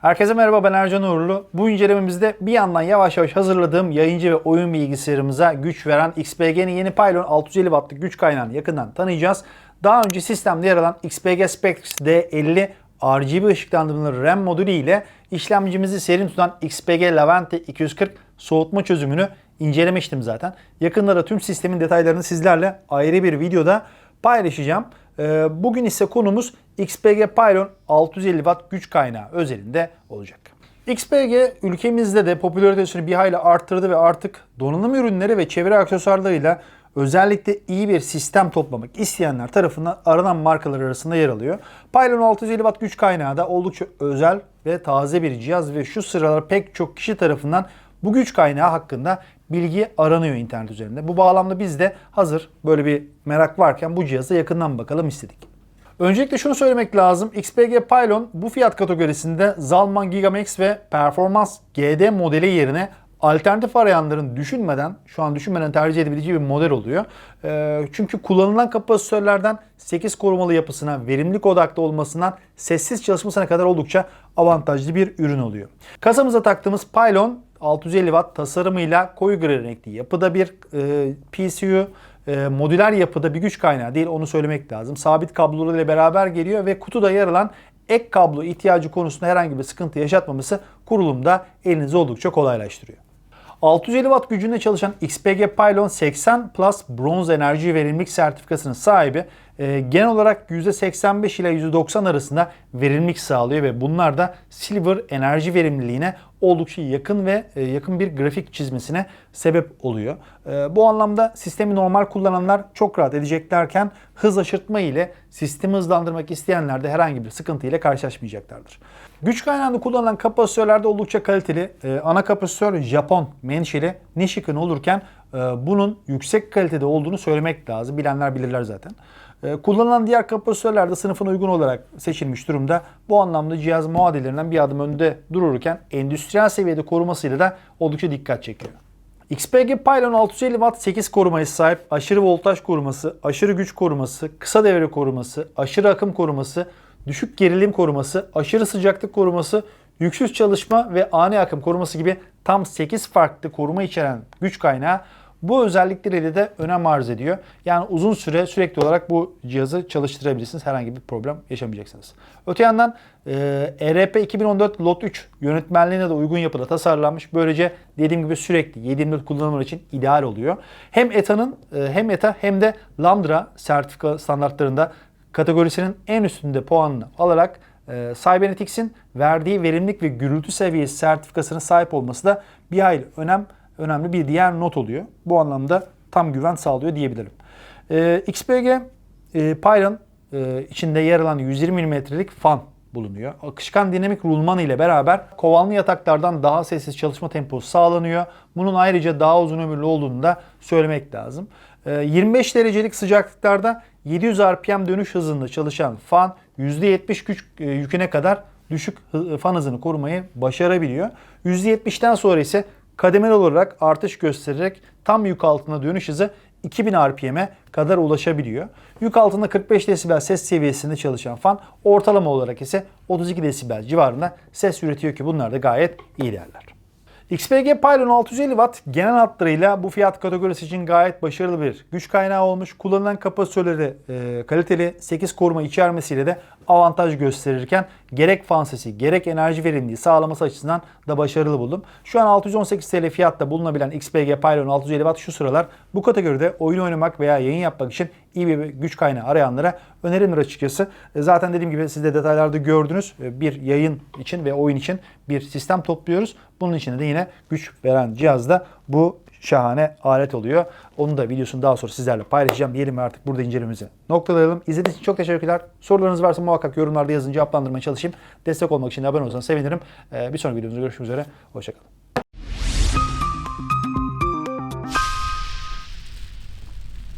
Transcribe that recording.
Herkese merhaba ben Ercan Uğurlu. Bu incelememizde bir yandan yavaş yavaş hazırladığım yayıncı ve oyun bilgisayarımıza güç veren XPG'nin yeni Pylon 650 Watt'lık güç kaynağını yakından tanıyacağız. Daha önce sistemde yer alan XPG Spectrix D50 RGB ışıklandırmalı RAM modülü ile işlemcimizi serin tutan XPG Levante 240 soğutma çözümünü incelemiştim zaten. Yakında da tüm sistemin detaylarını sizlerle ayrı bir videoda paylaşacağım. Ee, Bugün ise konumuz XPG Pylon 650 Watt güç kaynağı özelinde olacak. XPG ülkemizde de popülaritesini bir hayli arttırdı ve artık donanım ürünleri ve çevre aksesuarlarıyla özellikle iyi bir sistem toplamak isteyenler tarafından aranan markalar arasında yer alıyor. Pylon 650 Watt güç kaynağı da oldukça özel ve taze bir cihaz ve şu sıralar pek çok kişi tarafından bu güç kaynağı hakkında bilgi aranıyor internet üzerinde. Bu bağlamda biz de hazır böyle bir merak varken bu cihaza yakından bakalım istedik. Öncelikle şunu söylemek lazım. XPG Pylon bu fiyat kategorisinde Zalman Gigamax ve Performans GD modeli yerine alternatif arayanların düşünmeden, şu an düşünmeden tercih edebileceği bir model oluyor. Ee, çünkü kullanılan kapasitörlerden 8 korumalı yapısına, verimlilik odaklı olmasından sessiz çalışmasına kadar oldukça avantajlı bir ürün oluyor. Kasamıza taktığımız Pylon 650 Watt tasarımıyla koyu gri renkli yapıda bir e, PCU, e, modüler yapıda bir güç kaynağı değil onu söylemek lazım. Sabit kablolarıyla beraber geliyor ve kutuda yer alan ek kablo ihtiyacı konusunda herhangi bir sıkıntı yaşatmaması kurulumda elinizi oldukça kolaylaştırıyor. 650 Watt gücünde çalışan XPG Pylon 80 Plus bronz enerji verimlilik sertifikasının sahibi e, genel olarak %85 ile %90 arasında verimlilik sağlıyor ve bunlar da silver enerji verimliliğine oldukça yakın ve e, yakın bir grafik çizmesine sebep oluyor. E, bu anlamda sistemi normal kullananlar çok rahat edeceklerken hız aşırtma ile sistemi hızlandırmak isteyenler de herhangi bir sıkıntı ile karşılaşmayacaklardır. Güç kaynağında kullanılan kapasitörlerde oldukça kaliteli. E, ana kapasitör Japon menşeli Nishikin olurken bunun yüksek kalitede olduğunu söylemek lazım. Bilenler bilirler zaten. E, kullanılan diğer kapasitörler de sınıfına uygun olarak seçilmiş durumda. Bu anlamda cihaz muadillerinden bir adım önde dururken endüstriyel seviyede korumasıyla da oldukça dikkat çekiyor. XPG Pylon 650 Watt 8 korumaya sahip aşırı voltaj koruması, aşırı güç koruması, kısa devre koruması, aşırı akım koruması, düşük gerilim koruması, aşırı sıcaklık koruması, yüksüz çalışma ve ani akım koruması gibi tam 8 farklı koruma içeren güç kaynağı bu özellikleriyle de önem arz ediyor. Yani uzun süre sürekli olarak bu cihazı çalıştırabilirsiniz. Herhangi bir problem yaşamayacaksınız. Öte yandan e, ERP 2014 Lot 3 yönetmenliğine de uygun yapıda tasarlanmış. Böylece dediğim gibi sürekli 7/24 kullanımlar için ideal oluyor. Hem ETA'nın e, hem ETA hem de Lambda sertifika standartlarında kategorisinin en üstünde puanını alarak e, Cybernetics'in verdiği verimlilik ve gürültü seviyesi sertifikasına sahip olması da bir hayli önem önemli bir diğer not oluyor. Bu anlamda tam güven sağlıyor diyebilirim. E, XPG e, Pylon e, içinde yer alan 120 mm'lik fan bulunuyor. Akışkan dinamik rulman ile beraber kovanlı yataklardan daha sessiz çalışma temposu sağlanıyor. Bunun ayrıca daha uzun ömürlü olduğunu da söylemek lazım. 25 derecelik sıcaklıklarda 700 RPM dönüş hızında çalışan fan %70 güç yüküne kadar düşük fan hızını korumayı başarabiliyor. %70'ten sonra ise kademeli olarak artış göstererek tam yük altında dönüş hızı 2000 RPM'e kadar ulaşabiliyor. Yük altında 45 desibel ses seviyesinde çalışan fan ortalama olarak ise 32 desibel civarında ses üretiyor ki bunlar da gayet iyi değerler. XPG Pylon 650 Watt genel hatlarıyla bu fiyat kategorisi için gayet başarılı bir güç kaynağı olmuş. Kullanılan kapasitörleri e, kaliteli 8 koruma içermesiyle de avantaj gösterirken gerek fan sesi gerek enerji verimliliği sağlaması açısından da başarılı buldum. Şu an 618 TL fiyatta bulunabilen XPG Pylon 650 Watt şu sıralar bu kategoride oyun oynamak veya yayın yapmak için iyi bir güç kaynağı arayanlara önerilir açıkçası. E, zaten dediğim gibi siz de detaylarda gördünüz. E, bir yayın için ve oyun için bir sistem topluyoruz. Bunun içinde de yine güç veren cihazda bu şahane alet oluyor. Onu da videosunu daha sonra sizlerle paylaşacağım. Diyelim ve artık burada incelememizi noktalayalım. İzlediğiniz için çok teşekkürler. Sorularınız varsa muhakkak yorumlarda yazın cevaplandırmaya çalışayım. Destek olmak için de abone olursanız sevinirim. E, bir sonraki videomuzda görüşmek üzere. Hoşçakalın.